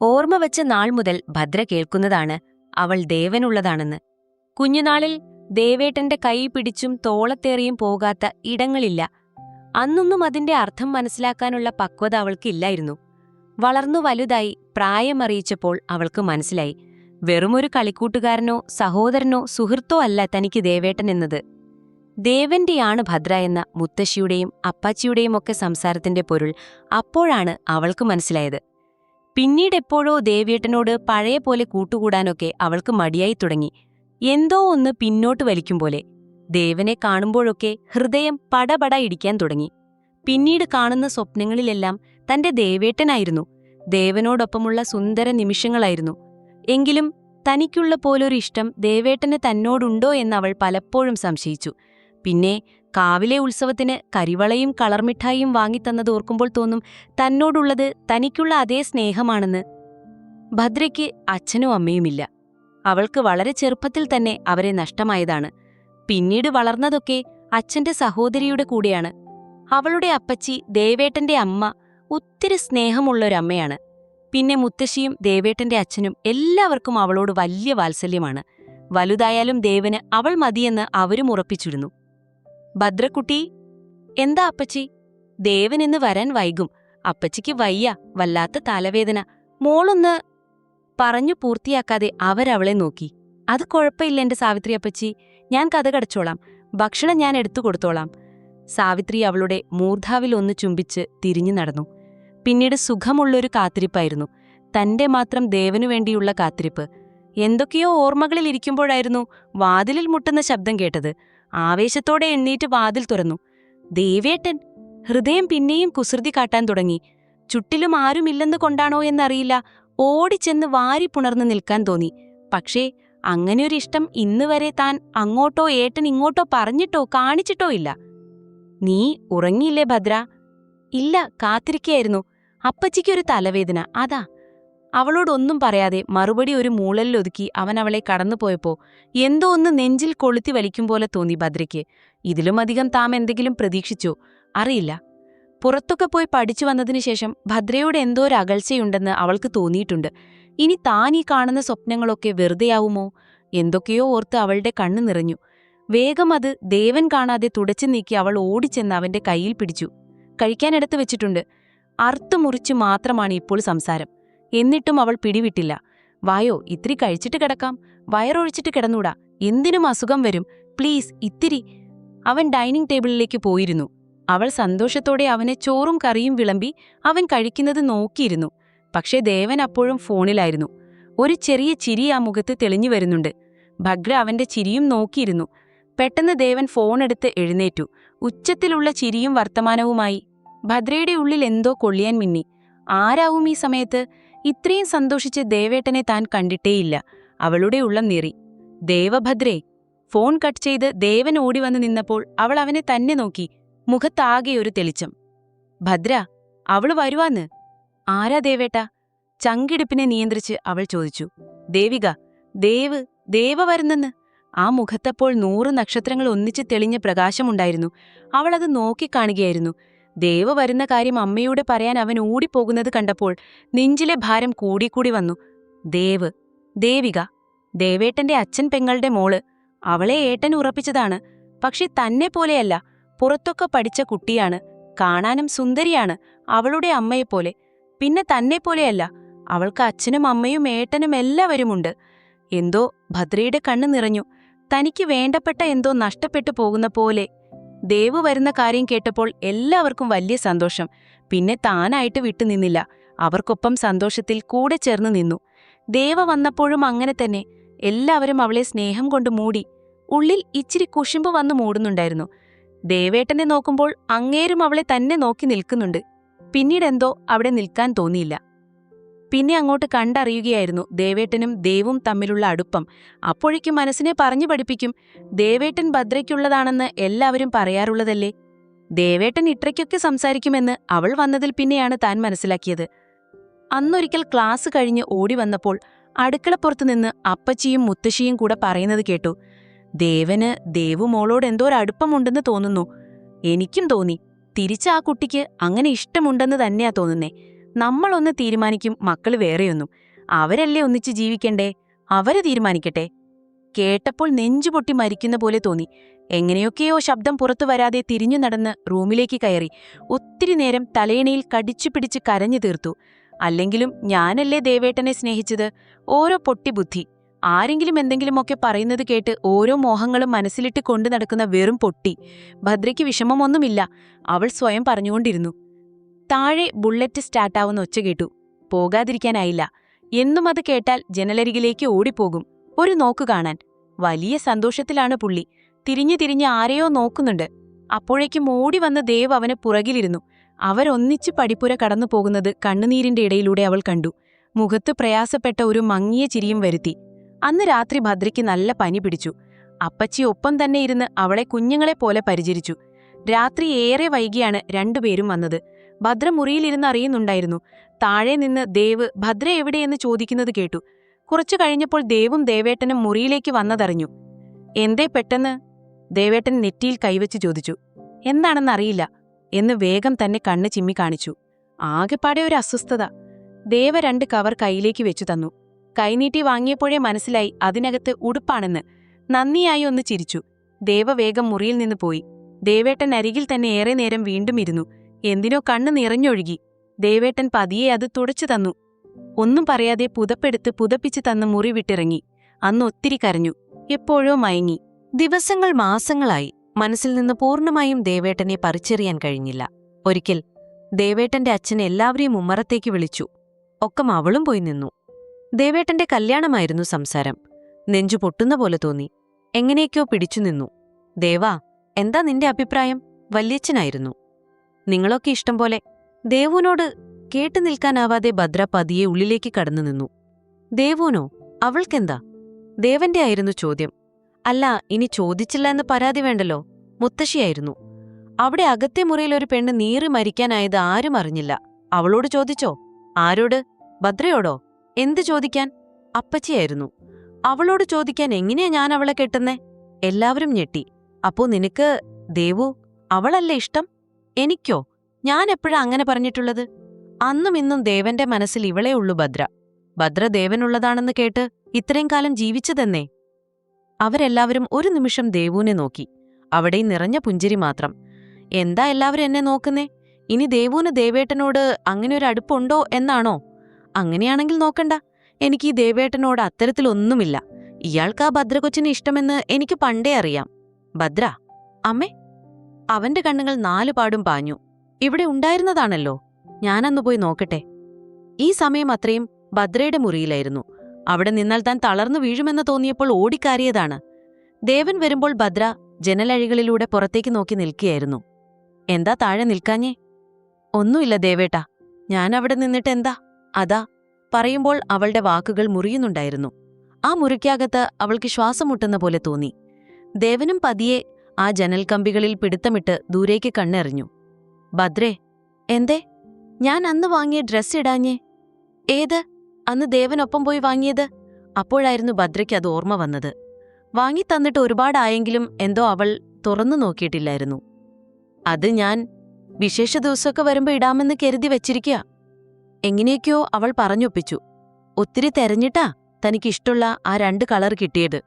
ഓർമ്മ വച്ച നാൾ മുതൽ ഭദ്ര കേൾക്കുന്നതാണ് അവൾ ദേവനുള്ളതാണെന്ന്. കുഞ്ഞുനാളിൽ ദേവേട്ടന്റെ കൈ പിടിച്ചും തോളത്തേറിയും പോകാത്ത ഇടങ്ങളില്ല. അന്നൊന്നും അതിന്റെ അർത്ഥം മനസ്സിലാക്കാനുള്ള പക്വത അവൾക്കില്ലായിരുന്നു. വളർന്നു വലുതായി പ്രായമറിയിച്ചപ്പോൾ അവൾക്ക് മനസ്സിലായി. വെറുമൊരു കളിക്കൂട്ടുകാരനോ സഹോദരനോ സുഹൃത്തോ അല്ല തനിക്ക് ദേവേട്ടൻ എന്നത്. ദേവന്റെയാണ് ഭദ്ര എന്ന മുത്തശ്ശിയുടെയും അപ്പാച്ചിയുടെയും ഒക്കെ സംസാരത്തിന്റെ പൊരുൾ അപ്പോഴാണ് അവൾക്ക് മനസ്സിലായത്. പിന്നീടെപ്പോഴോ ദേവേട്ടനോട് പഴയ പോലെ കൂട്ടുകൂടാനൊക്കെ അവൾക്ക് മടിയായി തുടങ്ങി. എന്തോ ഒന്ന് പിന്നോട്ട് വലിക്കും പോലെ. ദേവനെ കാണുമ്പോഴൊക്കെ ഹൃദയം പടപട ഇടിക്കാൻ തുടങ്ങി. പിന്നീട് കാണുന്ന സ്വപ്നങ്ങളിലെല്ലാം തന്റെ ദേവേട്ടനായിരുന്നു ദേവനോടൊപ്പമുള്ള സുന്ദര നിമിഷങ്ങളായിരുന്നു. എങ്കിലും തനിക്കുള്ള പോലൊരു ഇഷ്ടം ദേവേട്ടന് തന്നോടുണ്ടോ എന്നവൾ പലപ്പോഴും സംശയിച്ചു. പിന്നെ കാവിലെ ഉത്സവത്തിന് കരിവളയും കളർമിഠായിയും വാങ്ങിത്തന്നത് ഓർക്കുമ്പോൾ തോന്നും തന്നോടുള്ളത് തനിക്കുള്ള അതേ സ്നേഹമാണെന്ന്. ഭദ്രയ്ക്ക് അച്ഛനും അമ്മയുമില്ല. അവൾക്ക് വളരെ ചെറുപ്പത്തിൽ തന്നെ അവരെ നഷ്ടമായതാണ്. പിന്നീട് വളർന്നതൊക്കെ അച്ഛന്റെ സഹോദരിയുടെ കൂടെയാണ്. അവളുടെ അപ്പച്ചി ദേവേട്ടന്റെ അമ്മ ഒത്തിരി സ്നേഹമുള്ളൊരമ്മയാണ്. പിന്നെ മുത്തശ്ശിയും ദേവേട്ടന്റെ അച്ഛനും എല്ലാവർക്കും അവളോട് വലിയ വാത്സല്യമാണ്. വലുതായാലും ദേവന് അവൾ മതിയെന്ന് അവരും ഉറപ്പിച്ചിരുന്നു. ഭദ്രക്കുട്ടി എന്താ അപ്പച്ചി? ദേവൻ ഇന്ന് വരാൻ വൈകും. അപ്പച്ചിക്ക് വയ്യ വല്ലാത്ത തലവേദന. മോളൊന്ന് പറഞ്ഞു പൂർത്തിയാക്കാതെ അവരവളെ നോക്കി. അത് കുഴപ്പമില്ല എന്റെ സാവിത്രി അപ്പച്ചി. ഞാൻ കഥ കടച്ചോളാം. ഭക്ഷണം ഞാൻ എടുത്തു കൊടുത്തോളാം. സാവിത്രി അവളുടെ മൂർധാവിൽ ഒന്ന് ചുംബിച്ച് തിരിഞ്ഞു നടന്നു. പിന്നീട് സുഖമുള്ളൊരു കാത്തിരിപ്പായിരുന്നു. തന്റെ മാത്രം ദേവനു വേണ്ടിയുള്ള കാത്തിരിപ്പ്. എന്തൊക്കെയോ ഓർമ്മകളിൽ ഇരിക്കുമ്പോഴായിരുന്നു വാതിലിൽ മുട്ടുന്ന ശബ്ദം കേട്ടത്. ആവേശത്തോടെ എണ്ണീറ്റ് വാതിൽ തുറന്നു. ദേവേട്ടൻ ഹൃദയം പിന്നെയും കുസൃതി കാട്ടാൻ തുടങ്ങി. ചുറ്റിലും ആരുമില്ലെന്ന് കൊണ്ടാണോ എന്നറിയില്ല. ഓടിച്ചെന്ന് വാരി പുണർന്നു നിൽക്കാൻ തോന്നി. പക്ഷേ അങ്ങനെയൊരിഷ്ടം ഇന്ന് വരെ താൻ അങ്ങോട്ടോ ഏട്ടൻ ഇങ്ങോട്ടോ പറഞ്ഞിട്ടോ കാണിച്ചിട്ടോ ഇല്ല. നീ ഉറങ്ങിയില്ലേ ഭദ്ര? ഇല്ല കാത്തിരിക്കയായിരുന്നു. അപ്പച്ചിക്കൊരു തലവേദന. അതാ അവളോടൊന്നും പറയാതെ മറുപടി ഒരു മൂളലിലൊതുക്കി അവൻ അവളെ കടന്നുപോയപ്പോ എന്തോ ഒന്ന് നെഞ്ചിൽ കൊളുത്തി വലിക്കും പോലെ തോന്നി ഭദ്രയ്ക്ക്. ഇതിലുമധികം താം എന്തെങ്കിലും പ്രതീക്ഷിച്ചോ? അറിയില്ല. പുറത്തൊക്കെ പോയി പഠിച്ചു വന്നതിനു ശേഷം ഭദ്രയോട് എന്തോ ഒരു അകൽച്ചയുണ്ടെന്ന് അവൾക്ക് തോന്നിയിട്ടുണ്ട്. ഇനി താൻ ഈ കാണുന്ന സ്വപ്നങ്ങളൊക്കെ വെറുതെയാവുമോ? എന്തൊക്കെയോ ഓർത്ത് അവളുടെ കണ്ണു നിറഞ്ഞു. വേഗം അത് ദേവൻ കാണാതെ തുടച്ചു നീക്കി അവൾ ഓടിച്ചെന്ന് അവന്റെ കയ്യിൽ പിടിച്ചു. കഴിക്കാനെടുത്ത് വെച്ചിട്ടുണ്ട്. അർത്തു മുറിച്ചു മാത്രമാണ് ഇപ്പോൾ സംസാരം. എന്നിട്ടും അവൾ പിടിവിട്ടില്ല. വായോ ഇത്തിരി കഴിച്ചിട്ട് കിടക്കാം. വയറൊഴിച്ചിട്ട് കിടന്നൂടാ. എന്തിനും അസുഖം വരും. പ്ലീസ് ഇത്തിരി. അവൻ ഡൈനിങ് ടേബിളിലേക്ക് പോയിരുന്നു. അവൾ സന്തോഷത്തോടെ അവനെ ചോറും കറിയും വിളമ്പി അവൻ കഴിക്കുന്നത് നോക്കിയിരുന്നു. പക്ഷേ ദേവൻ അപ്പോഴും ഫോണിലായിരുന്നു. ഒരു ചെറിയ ചിരി ആ മുഖത്ത് തെളിഞ്ഞു വരുന്നുണ്ട്. ഭഗ്ര അവന്റെ ചിരിയും നോക്കിയിരുന്നു. പെട്ടെന്ന് ദേവൻ ഫോണെടുത്ത് എഴുന്നേറ്റു. ഉച്ചത്തിലുള്ള ചിരിയും വർത്തമാനവുമായി ഭദ്രയുടെ ഉള്ളിൽ എന്തോ കൊള്ളിയാൻ മിന്നി. ആരാവും ഈ സമയത്ത്? ഇത്രയും സന്തോഷിച്ച് ദേവേട്ടനെ താൻ കണ്ടിട്ടേയില്ല. അവളുടെ ഉള്ളം നീറി. ദേവഭദ്രേ ഫോൺ കട്ട് ചെയ്ത് ദേവൻ ഓടി വന്ന് നിന്നപ്പോൾ അവൾ അവനെ തന്നെ നോക്കി. മുഖത്താകെ ഒരു തെളിച്ചം. ഭദ്ര അവൾ വരുവാന്ന്? ആരാ ദേവേട്ട? ചങ്കിടിപ്പിനെ നിയന്ത്രിച്ച് അവൾ ചോദിച്ചു. ദേവിക ദേവ് ദേവ വരുന്നെന്ന്? ആ മുഖത്തപ്പോൾ നൂറ് നക്ഷത്രങ്ങൾ ഒന്നിച്ച് തെളിഞ്ഞ പ്രകാശമുണ്ടായിരുന്നു. അവളത് നോക്കിക്കാണുകയായിരുന്നു. ദേവ വരുന്ന കാര്യം അമ്മയോട് പറയാൻ അവൻ ഓടിപ്പോകുന്നത് കണ്ടപ്പോൾ നെഞ്ചിലെ ഭാരം കൂടിക്കൂടി വന്നു. ദേവ് ദേവിക ദേവേട്ടന്റെ അച്ഛൻ പെങ്ങളുടെ മോൾ അവളെ ഏട്ടൻ ഉറപ്പിച്ചതാണ്. പക്ഷെ തന്നെ പോലെയല്ല പുറത്തൊക്കെ പഠിച്ച കുട്ടിയാണ് കാണാനും സുന്ദരിയാണ് അവളുടെ അമ്മയെപ്പോലെ. പിന്നെ തന്നെ പോലെയല്ല അവൾക്ക് അച്ഛനും അമ്മയും ഏട്ടനും എല്ലാവരുമുണ്ട്. എന്തോ ഭദ്രയുടെ കണ്ണു നിറഞ്ഞു തനിക്ക് വേണ്ടപ്പെട്ട എന്തോ നഷ്ടപ്പെട്ടു പോകുന്ന പോലെ. ദേവു വരുന്ന കാര്യം കേട്ടപ്പോൾ എല്ലാവർക്കും വലിയ സന്തോഷം. പിന്നെ താനായിട്ട് വിട്ടുനിന്നില്ല അവർക്കൊപ്പം സന്തോഷത്തിൽ കൂടെ ചേർന്ന് നിന്നു. ദേവ വന്നപ്പോഴും അങ്ങനെ തന്നെ. എല്ലാവരും അവളെ സ്നേഹം കൊണ്ട് മൂടി. ഉള്ളിൽ ഇച്ചിരി കുശുമ്പ് വന്നു മൂടുന്നുണ്ടായിരുന്നു. ദേവേട്ടനെ നോക്കുമ്പോൾ അങ്ങേരും അവളെ തന്നെ നോക്കി നിൽക്കുന്നുണ്ട്. പിന്നീടെന്തോ അവിടെ നിൽക്കാൻ തോന്നിയില്ല. പിന്നെ അങ്ങോട്ട് കണ്ടറിയുകയായിരുന്നു ദേവേട്ടനും ദേവും തമ്മിലുള്ള അടുപ്പം. അപ്പോഴേക്കും മനസ്സിനെ പറഞ്ഞു പഠിപ്പിക്കും ദേവേട്ടൻ ഭദ്രയ്ക്കുള്ളതാണെന്ന് എല്ലാവരും പറയാറുള്ളതല്ലേ? ദേവേട്ടൻ ഇത്രയ്ക്കൊക്കെ സംസാരിക്കുമെന്ന് അവൾ വന്നതിൽ പിന്നെയാണ് താൻ മനസ്സിലാക്കിയത്. അന്നൊരിക്കൽ ക്ലാസ് കഴിഞ്ഞ് ഓടി വന്നപ്പോൾ അടുക്കളപ്പുറത്ത് നിന്ന് അപ്പച്ചിയും മുത്തശ്ശിയും കൂടെ പറയുന്നത് കേട്ടു. ദേവന് ദേവുമോളോട് എന്തോ ഒരു അടുപ്പമുണ്ടെന്ന് തോന്നുന്നു. എനിക്കും തോന്നി. തിരിച്ച് ആ കുട്ടിക്ക് അങ്ങനെ ഇഷ്ടമുണ്ടെന്ന് തന്നെയാ തോന്നുന്നേ. നമ്മളൊന്ന് തീരുമാനിക്കും മക്കൾ വേറെയൊന്നും. അവരല്ലേ ഒന്നിച്ച് ജീവിക്കണ്ടേ? അവരെ തീരുമാനിക്കട്ടെ. കേട്ടപ്പോൾ നെഞ്ചുപൊട്ടി മരിക്കുന്ന പോലെ തോന്നി. എങ്ങനെയൊക്കെയോ ശബ്ദം പുറത്തു വരാതെ തിരിഞ്ഞു നടന്ന് റൂമിലേക്ക് കയറി. ഒത്തിരി നേരം തലയിണയിൽ കടിച്ചു പിടിച്ച് കരഞ്ഞു തീർത്തു. അല്ലെങ്കിലും ഞാനല്ലേ ദേവേട്ടനെ സ്നേഹിച്ചത്? ഓരോ പൊട്ടിബുദ്ധി ആരെങ്കിലും എന്തെങ്കിലുമൊക്കെ പറയുന്നത് കേട്ട് ഓരോ മോഹങ്ങളും മനസ്സിലിട്ട് കൊണ്ടു നടക്കുന്ന വെറും പൊട്ടി. ഭദ്രയ്ക്ക് വിഷമമൊന്നുമില്ല. അവൾ സ്വയം പറഞ്ഞുകൊണ്ടിരുന്നു. താഴെ ബുള്ളറ്റ് സ്റ്റാർട്ടാവുന്ന ഒച്ച കേട്ടു. പോകാതിരിക്കാനായില്ല. എന്നും അത് കേട്ടാൽ ജനലരികിലേക്ക് ഓടിപ്പോകും. ഒരു നോക്ക് കാണാൻ. വലിയ സന്തോഷത്തിലാണ് പുള്ളി. തിരിഞ്ഞു തിരിഞ്ഞ് ആരെയോ നോക്കുന്നുണ്ട്. അപ്പോഴേക്കും ഓടി വന്ന ദേവ് അവന് പുറകിലിരുന്നു. അവരൊന്നിച്ച് പടിപ്പുര കടന്നു പോകുന്നത് കണ്ണുനീരിന്റെ ഇടയിലൂടെ അവൾ കണ്ടു. മുഖത്ത് പ്രയാസപ്പെട്ട ഒരു മങ്ങിയ ചിരിയും വരുത്തി. അന്ന് രാത്രി ഭദ്രയ്ക്ക് നല്ല പനി പിടിച്ചു. അപ്പച്ചി ഒപ്പം തന്നെ ഇരുന്ന് അവളെ കുഞ്ഞുങ്ങളെപ്പോലെ പരിചരിച്ചു. രാത്രി ഏറെ വൈകിയാണ് രണ്ടുപേരും വന്നത്. ഭദ്ര മുറിയിലിരുന്ന് അറിയുന്നുണ്ടായിരുന്നു താഴെ നിന്ന് ദേവ് ഭദ്ര എവിടെയെന്ന് ചോദിക്കുന്നത് കേട്ടു. കുറച്ചു കഴിഞ്ഞപ്പോൾ ദേവും ദേവേട്ടനും മുറിയിലേക്ക് വന്നതറിഞ്ഞു. എന്തേ പെട്ടെന്ന്? ദേവേട്ടൻ നെറ്റിയിൽ കൈവച്ച് ചോദിച്ചു. എന്താണെന്നറിയില്ല എന്ന് വേഗം തന്നെ കണ്ണ് ചിമ്മി കാണിച്ചു. ആകെപ്പാടെ ഒരു അസ്വസ്ഥത. ദേവ രണ്ട് കവർ കൈയിലേക്ക് വെച്ചു തന്നു. കൈനീട്ടി വാങ്ങിയപ്പോഴേ മനസ്സിലായി അതിനകത്ത് ഉടുപ്പാണെന്ന്. നന്ദിയായി ഒന്ന് ചിരിച്ചു. ദേവ വേഗം മുറിയിൽ നിന്ന് പോയി. ദേവേട്ടൻ അരികിൽ തന്നെ ഏറെ നേരം വീണ്ടും ഇരുന്നു. എന്തിനോ കണ്ണു നിറഞ്ഞൊഴുകി. ദേവേട്ടൻ പതിയെ അത് തുടച്ചു തന്നു. ഒന്നും പറയാതെ പുതപ്പെടുത്ത് പുതപ്പിച്ചു തന്ന് മുറി വിട്ടിറങ്ങി. അന്ന് ഒത്തിരി കരഞ്ഞു. എപ്പോഴോ മയങ്ങി. ദിവസങ്ങൾ മാസങ്ങളായി. മനസ്സിൽ നിന്ന് പൂർണമായും ദേവേട്ടനെ പറിച്ചെറിയാൻ കഴിഞ്ഞില്ല. ഒരിക്കൽ ദേവേട്ടന്റെ അച്ഛൻ എല്ലാവരെയും ഉമ്മറത്തേക്ക് വിളിച്ചു. ഒക്കം അവളും പോയി നിന്നു. ദേവേട്ടന്റെ കല്യാണമായിരുന്നു സംസാരം. നെഞ്ചു പൊട്ടുന്ന പോലെ തോന്നി. എങ്ങനെയൊക്കെയോ പിടിച്ചു നിന്നു. ദേവാ എന്താ നിന്റെ അഭിപ്രായം? വല്യച്ഛനായിരുന്നു. നിങ്ങളൊക്കെ ഇഷ്ടം പോലെ ദേവുവിനോട് കേട്ടു നിൽക്കാനാവാതെ ഭദ്ര പതിയെ ഉള്ളിലേക്ക് കടന്നു നിന്നു. ദേവുനോ അവൾക്കെന്താ? ദേവന്റെ ആയിരുന്നു ചോദ്യം. അല്ല ഇനി ചോദിച്ചില്ല എന്ന് പരാതി വേണ്ടല്ലോ? മുത്തശ്ശിയായിരുന്നു അവിടെ അകത്തെ മുറിയിൽ ഒരു പെണ്ണ് നീറി മരിക്കാനായത് ആരും അറിഞ്ഞില്ല. അവളോട് ചോദിച്ചോ? ആരോട്? ഭദ്രയോടോ? എന്ത് ചോദിക്കാൻ? അപ്പച്ചിയായിരുന്നു അവളോട് ചോദിക്കാൻ എങ്ങനെയാ ഞാൻ അവളെ കെട്ടുന്നേ? എല്ലാവരും ഞെട്ടി. അപ്പോ നിനക്ക് ദേവു അവളല്ലേ ഇഷ്ടം? എനിക്കോ? ഞാൻ എപ്പോഴാ അങ്ങനെ പറഞ്ഞിട്ടുള്ളത്? അന്നും ഇന്നും ദേവന്റെ മനസ്സിൽ ഇവളേ ഉള്ളൂ ഭദ്ര. ഭദ്ര ദേവനുള്ളതാണെന്ന് കേട്ട് ഇത്രയും കാലം ജീവിച്ചതെന്നേ? അവരെല്ലാവരും ഒരു നിമിഷം ദേവുവിനെ നോക്കി. അവിടെ നിറഞ്ഞ പുഞ്ചിരി മാത്രം. എന്താ എല്ലാവരും എന്നെ നോക്കുന്നേ? ഇനി ദേവുവിന് ദേവേട്ടനോട് അങ്ങനെ ഒരു അടുപ്പുണ്ടോ എന്നാണോ? അങ്ങനെയാണെങ്കിൽ നോക്കണ്ട. എനിക്ക് ഈ ദേവേട്ടനോട് അത്തരത്തിലൊന്നുമില്ല. ഇയാൾക്ക് ആ ഭദ്രകൊച്ചിന് ഇഷ്ടമെന്ന് എനിക്ക് പണ്ടേ അറിയാം. ഭദ്ര അമ്മേ അവന്റെ കണ്ണുകൾ നാലുപാടും പാഞ്ഞു. ഇവിടെ ഉണ്ടായിരുന്നതാണല്ലോ. ഞാനന്ന് പോയി നോക്കട്ടെ. ഈ സമയം അത്രയും ഭദ്രയുടെ മുറിയിലായിരുന്നു. അവിടെ നിന്നാൽ താൻ തളർന്നു വീഴുമെന്ന് തോന്നിയപ്പോൾ ഓടിക്കാരിയതാണ്. ദേവൻ വരുമ്പോൾ ഭദ്ര ജനലഴികളിലൂടെ പുറത്തേക്ക് നോക്കി നിൽക്കുകയായിരുന്നു. എന്താ താഴെ നിൽക്കാഞ്ഞേ? ഒന്നുമില്ല ദേവേട്ടാ. ഞാൻ അവിടെ നിന്നിട്ട് എന്താ? അതാ പറയുമ്പോൾ അവളുടെ വാക്കുകൾ മുറിയുന്നുണ്ടായിരുന്നു. ആ മുറിക്കകത്ത് അവൾക്ക് ശ്വാസം മുട്ടുന്ന പോലെ തോന്നി. ദേവനും പതിയെ ആ ജനൽക്കമ്പികളിൽ പിടുത്തമിട്ട് ദൂരേക്ക് കണ്ണെറിഞ്ഞു. ഭദ്രേ എന്തേ? ഞാൻ അന്ന് വാങ്ങിയ ഡ്രസ് ഇടാഞ്ഞേ? ഏത്? അന്ന് ദേവനൊപ്പം പോയി വാങ്ങിയത്? അപ്പോഴായിരുന്നു ഭദ്രയ്ക്ക് അത് ഓർമ്മ വന്നത്. വാങ്ങിത്തന്നിട്ട് ഒരുപാടായെങ്കിലും എന്തോ അവൾ തുറന്നു നോക്കിയിട്ടില്ലായിരുന്നു. അത് ഞാൻ വിശേഷ ദിവസമൊക്കെ വരുമ്പോൾ ഇടാമെന്ന് കരുതി വെച്ചിരിക്കുക എങ്ങനെയൊക്കെയോ അവൾ പറഞ്ഞൊപ്പിച്ചു. ഒത്തിരി തെരഞ്ഞിട്ടാ തനിക്കിഷ്ടമുള്ള ആ രണ്ട് കളർ കിട്ടിയത്.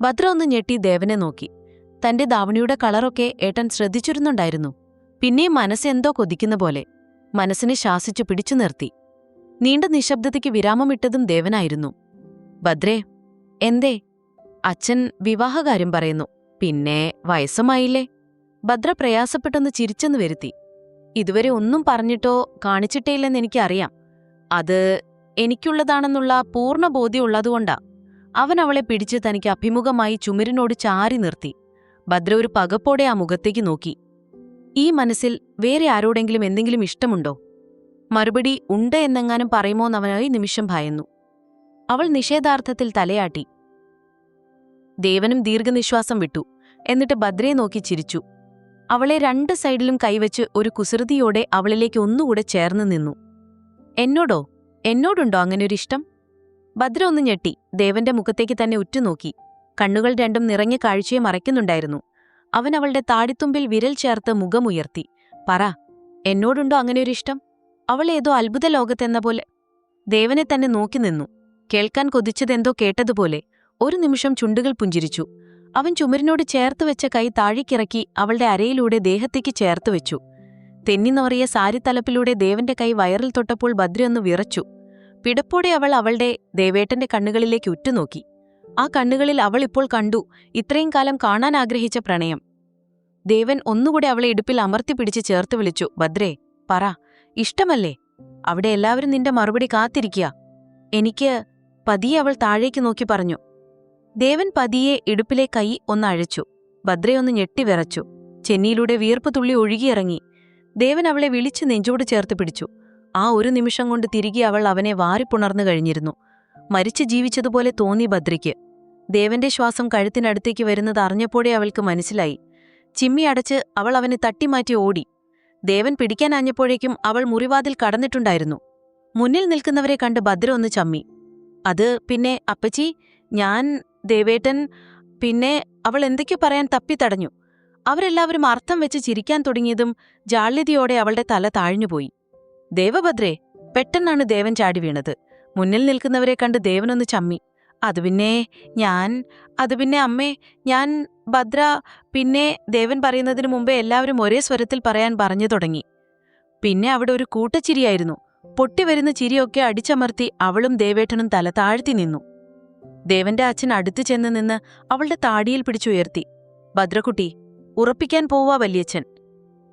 ഭദ്ര ഒന്ന് ഞെട്ടി ദേവനെ നോക്കി. തന്റെ ദാവണിയുടെ കളറൊക്കെ ഏട്ടൻ ശ്രദ്ധിച്ചിരുന്നുണ്ടായിരുന്നു. പിന്നെയും മനസ്സെന്തോ കൊതിക്കുന്ന പോലെ. മനസ്സിനെ ശാസിച്ചു പിടിച്ചു നിർത്തി. നീണ്ട നിശബ്ദതയ്ക്ക് വിരാമമിട്ടതും ദേവനായിരുന്നു. ഭദ്രേ എന്തേ? അച്ഛൻ വിവാഹകാര്യം പറയുന്നു. പിന്നെ വയസ്സുമായില്ലേ? ഭദ്ര പ്രയാസപ്പെട്ടൊന്ന് ചിരിച്ചെന്ന് വരുത്തി. ഇതുവരെ ഒന്നും പറഞ്ഞിട്ടോ കാണിച്ചിട്ടേയില്ലെന്ന് എനിക്കറിയാം. അത് എനിക്കുള്ളതാണെന്നുള്ള പൂർണ ബോധ്യമുള്ളതുകൊണ്ടാ. അവൻ അവളെ പിടിച്ച് തനിക്ക് അഭിമുഖമായി ചുമരിനോട് ചാരി നിർത്തി. ഭദ്ര ഒരു പകപ്പോടെ ആ മുഖത്തേക്ക് നോക്കി. ഈ മനസ്സിൽ വേറെ ആരോടെങ്കിലും എന്തെങ്കിലും ഇഷ്ടമുണ്ടോ? മറുപടി ഉണ്ട് എന്നെങ്ങാനും പറയുമോന്നവനായി നിമിഷം ഭയന്നു. അവൾ നിഷേധാർത്ഥത്തിൽ തലയാട്ടി. ദേവനും ദീർഘനിശ്വാസം വിട്ടു. എന്നിട്ട് ഭദ്രയെ നോക്കി ചിരിച്ചു. അവളെ രണ്ട് സൈഡിലും കൈവച്ച് ഒരു കുസൃതിയോടെ അവളിലേക്ക് ഒന്നുകൂടെ ചേർന്ന് നിന്നു. എന്നോടോ? എന്നോടുണ്ടോ അങ്ങനൊരിഷ്ടം? ഭദ്ര ഒന്ന് ഞെട്ടി. ദേവന്റെ മുഖത്തേക്ക് തന്നെ ഉറ്റുനോക്കി. കണ്ണുകൾ രണ്ടും നിറഞ്ഞ കാഴ്ചയെ മറയ്ക്കുന്നുണ്ടായിരുന്നു. അവൻ അവളുടെ താടിത്തുമ്പിൽ വിരൽ ചേർത്ത് മുഖമുയർത്തി. പറ എന്നോടുണ്ടോ അങ്ങനെയൊരു ഇഷ്ടം അവൾ ഏതോ അത്ഭുത ലോകത്തെന്ന പോലെ. ദേവനെ തന്നെ നോക്കി നിന്നു. കേൾക്കാൻ കൊതിച്ചതെന്തോ കേട്ടതുപോലെ ഒരു നിമിഷം ചുണ്ടുകൾ പുഞ്ചിരിച്ചു. അവൻ ചുമരിനോട് ചേർത്ത് വെച്ച കൈ താഴേക്കിറക്കി അവളുടെ അരയിലൂടെ ദേഹത്തേക്ക് ചേർത്ത് വെച്ചു. തെന്നിന്നറിയ സാരിത്തലപ്പിലൂടെ ദേവന്റെ കൈ വയറിൽ തൊട്ടപ്പോൾ ഭദ്രയൊന്ന് വിറച്ചു. പിടപ്പോടെ അവൾ അവളുടെ ദേവേട്ടന്റെ കണ്ണുകളിലേക്ക് ഉറ്റുനോക്കി. ആ കണ്ണുകളിൽ അവൾ ഇപ്പോൾ കണ്ടു ഇത്രയും കാലം കാണാൻ ആഗ്രഹിച്ച പ്രണയം. ദേവൻ ഒന്നുകൂടെ അവളെ ഇടുപ്പിൽ അമർത്തി പിടിച്ച് ചേർത്ത് വിളിച്ചു ഭദ്രേ പറ ഇഷ്ടമല്ലേ? അവിടെ എല്ലാവരും നിന്റെ മറുപടി കാത്തിരിക്കുക എനിക്ക് പതിയെ അവൾ താഴേക്ക് നോക്കി പറഞ്ഞു. ദേവൻ പതിയെ ഇടുപ്പിലെ കൈ ഒന്ന് അഴച്ചു ഭദ്രയൊന്ന് ഞെട്ടിവിറച്ചു ചെന്നിയിലൂടെ വിയർപ്പ് തുള്ളി ഒഴുകിയിറങ്ങി. ദേവൻ അവളെ വിളിച്ച് നെഞ്ചോട് ചേർത്ത് പിടിച്ചു. ആ ഒരു നിമിഷം കൊണ്ട് തിരികെ അവൾ അവനെ വാരിപ്പുണർന്നു കഴിഞ്ഞിരുന്നു. മരിച്ചു ജീവിച്ചതുപോലെ തോന്നി ഭദ്രയ്ക്ക്. ദേവന്റെ ശ്വാസം കഴുത്തിനടുത്തേക്ക് വരുന്നത് അറിഞ്ഞപ്പോഴേ അവൾക്ക് മനസ്സിലായി. ചിമ്മി അടച്ച് അവൾ അവനെ തട്ടിമാറ്റി ഓടി. ദേവൻ പിടിക്കാൻ പിടിക്കാനാഞ്ഞപ്പോഴേക്കും അവൾ മുറിവാതിൽ കടന്നിട്ടുണ്ടായിരുന്നു. മുന്നിൽ നിൽക്കുന്നവരെ കണ്ട് ഭദ്ര ഒന്ന് ചമ്മി. അത് പിന്നെ അപ്പച്ചി ഞാൻ ദേവേട്ടൻ പിന്നെ അവൾ എന്തൊക്കെയോ പറയാൻ തപ്പിത്തടഞ്ഞു അവരെല്ലാവരും അർത്ഥം വെച്ച് ചിരിക്കാൻ തുടങ്ങിയതും ജാള്യതയോടെ അവളുടെ തല താഴ്ന്നുപോയി ദേവഭദ്രേ പെട്ടെന്നാണ് ദേവൻ ചാടി വീണത്. മുന്നിൽ നിൽക്കുന്നവരെ കണ്ട് ദേവനൊന്ന് ചമ്മി. അത് പിന്നെ ഞാൻ അത് പിന്നെ അമ്മേ ഞാൻ ഭദ്ര പിന്നെ ദേവൻ പറയുന്നതിന് മുമ്പേ എല്ലാവരും ഒരേ സ്വരത്തിൽ പറയാൻ പറഞ്ഞു തുടങ്ങി. പിന്നെ അവിടെ ഒരു കൂട്ടച്ചിരിയായിരുന്നു. പൊട്ടിവരുന്ന ചിരിയൊക്കെ അടിച്ചമർത്തി അവളും ദേവേട്ടനും തല താഴ്ത്തി നിന്നു. ദേവന്റെ അച്ഛൻ അടുത്തു ചെന്ന് നിന്ന് അവളുടെ താടിയിൽ പിടിച്ചുയർത്തി. ഭദ്രക്കുട്ടി ഉറപ്പിക്കാൻ പോവാ വല്യച്ഛൻ.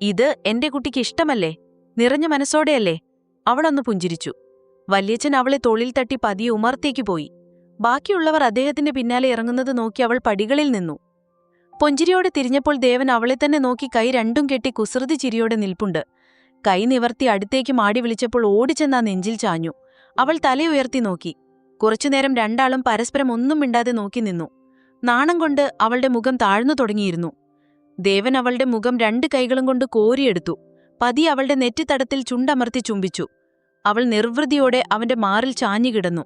ഇത് എന്റെ കുട്ടിക്ക് ഇഷ്ടമല്ലേ? നിറഞ്ഞ മനസ്സോടെയല്ലേ? അവളൊന്ന് പുഞ്ചിരിച്ചു. വല്യച്ഛൻ അവളെ തൊളിൽ തട്ടി പതിയെ ഉമർത്തേക്ക് പോയി. ബാക്കിയുള്ളവർ അദ്ദേഹത്തിന്റെ പിന്നാലെ ഇറങ്ങുന്നത് നോക്കി അവൾ പടികളിൽ നിന്നു. പൊഞ്ചിരിയോടെ തിരിഞ്ഞപ്പോൾ ദേവൻ അവളെ തന്നെ നോക്കി കൈ രണ്ടും കെട്ടി കുസൃതി ചിരിയോടെ നിൽപ്പുണ്ട്. കൈ നിവർത്തി അടുത്തേക്ക് മാടി വിളിച്ചപ്പോൾ ഓടിച്ചെന്നാ നെഞ്ചിൽ ചാഞ്ഞു. അവൾ തലയുയർത്തി നോക്കി. കുറച്ചുനേരം രണ്ടാളും പരസ്പരം ഒന്നും മിണ്ടാതെ നോക്കി നിന്നു. നാണം കൊണ്ട് അവളുടെ മുഖം താഴ്ന്നു തുടങ്ങിയിരുന്നു. ദേവൻ അവളുടെ മുഖം രണ്ട് കൈകളും കൊണ്ട് കോരിയെടുത്തു. പതി അവളുടെ നെറ്റിത്തടത്തിൽ ചുണ്ടമർത്തി ചുംബിച്ചു. അവൾ നിർവൃതിയോടെ അവന്റെ മാറിൽ ചാഞ്ഞുകിടന്നു